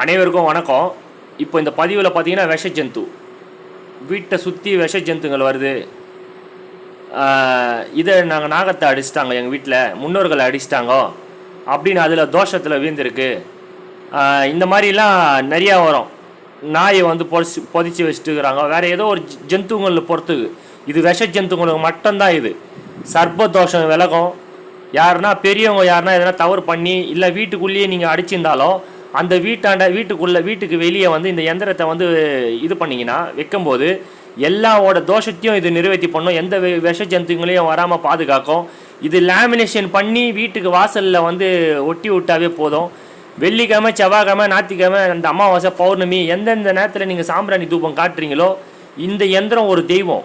அனைவருக்கும் வணக்கம். இப்போ இந்த பதிவில் பார்த்தீங்கன்னா விஷ ஜந்து. வீட்டை சுற்றி விஷ ஜந்துங்கள் வருது. இதை நாங்கள் நாகத்தை அடிச்சிட்டாங்க எங்கள் வீட்டில் முன்னோர்களை அடிச்சிட்டாங்க. அப்படின்னு அதில் தோஷத்தில் வீழ்ந்திருக்கு. இந்த மாதிரிலாம் நிறையா வரும். நாயை வந்து பொதிச்சு பொதிச்சு வச்சுட்டுக்கிறாங்க வேறு ஏதோ ஒரு ஜந்துங்களில் பொறுத்துக்கு பொறுத்து இது. விஷ ஜந்துங்களுக்கு மட்டும்தான் இது. சர்ப்ப தோஷம் விலகும். யாருன்னா பெரியவங்க யாருன்னா எதனா தவறு பண்ணி இல்லை வீட்டுக்குள்ளேயே நீங்கள் அடிச்சிருந்தாலும் அந்த வீட்டாண்ட வீட்டுக்குள்ளே வீட்டுக்கு வெளியே வந்து இந்த எந்திரத்தை வந்து இது பண்ணீங்கன்னா வைக்கும்போது எல்லாவோட தோஷத்தையும் இது நிறைவேற்றி பண்ணும். எந்த விஷ ஜந்துங்களையும் வராமல் பாதுகாக்கும். இது லேமினேஷன் பண்ணி வீட்டுக்கு வாசலில் வந்து ஒட்டி விட்டாவே போதும். வெள்ளிக்கிழமை செவ்வாய்க்கிழமை ஞாத்திக்கிழமை அந்த அமாவாசை பௌர்ணமி எந்தெந்த நேரத்தில் நீங்கள் சாம்பிராணி தூபம் காட்டுறீங்களோ இந்த எந்திரம் ஒரு தெய்வம்.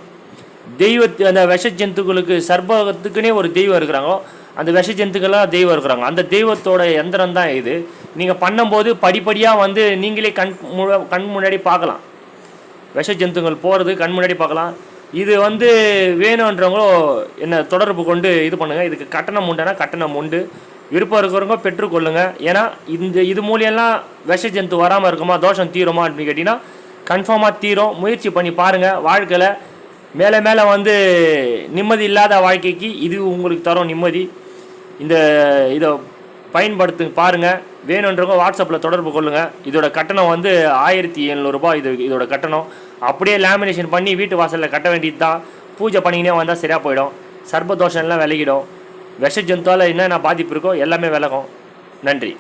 தெய்வத்து அந்த விஷ ஜந்துக்களுக்கு சர்பத்துக்குனே ஒரு தெய்வம் இருக்கிறாங்க அந்த விஷ ஜந்துக்களாக தெய்வம் இருக்கிறாங்க. அந்த தெய்வத்தோட எந்திரம் தான் இது. நீங்கள் பண்ணும்போது படிப்படியாக வந்து நீங்களே கண் கண் முன்னாடி பார்க்கலாம். விஷ ஜந்துங்கள் போகிறது கண் முன்னாடி பார்க்கலாம். இது வந்து வேணுன்றவங்களோ என்ன தொடர்பு கொண்டு இது பண்ணுங்கள் இதுக்கு கட்டணம் உண்டுனா கட்டணம் உண்டு. விருப்பம் இருக்கிறவங்க பெற்றுக்கொள்ளுங்க ஏன்னா இந்த இது மூலியெல்லாம் விஷ ஜந்து வராமல் இருக்குமா தோஷம் தீருமா அப்படின்னு கேட்டிங்கன்னா கன்ஃபார்மாக தீரும். முயற்சி பண்ணி பாருங்கள் வாழ்க்கையில் மேலே மேலே வந்து நிம்மதி இல்லாத வாழ்க்கைக்கு இது உங்களுக்கு தரும் நிம்மதி. இந்த இதை பயன்படுத்து பாருங்கள் வேணுன்றவங்க வாட்ஸ்அப்பில் தொடர்பு கொள்ளுங்கள் இதோட கட்டணம் வந்து ஆயிரத்தி எழுநூறுபா இது இதோட கட்டணம். அப்படியே லேமினேஷன் பண்ணி வீட்டு வாசலில் கட்ட வேண்டியது தான் பூஜை பண்ணிக்கினே வந்தால் சரியாக போயிடும். சர்பதோஷம்லாம் விலகிடும். விஷ ஜந்துவால் என்னென்ன பாதிப்பு இருக்கோ எல்லாமே விலகும். நன்றி.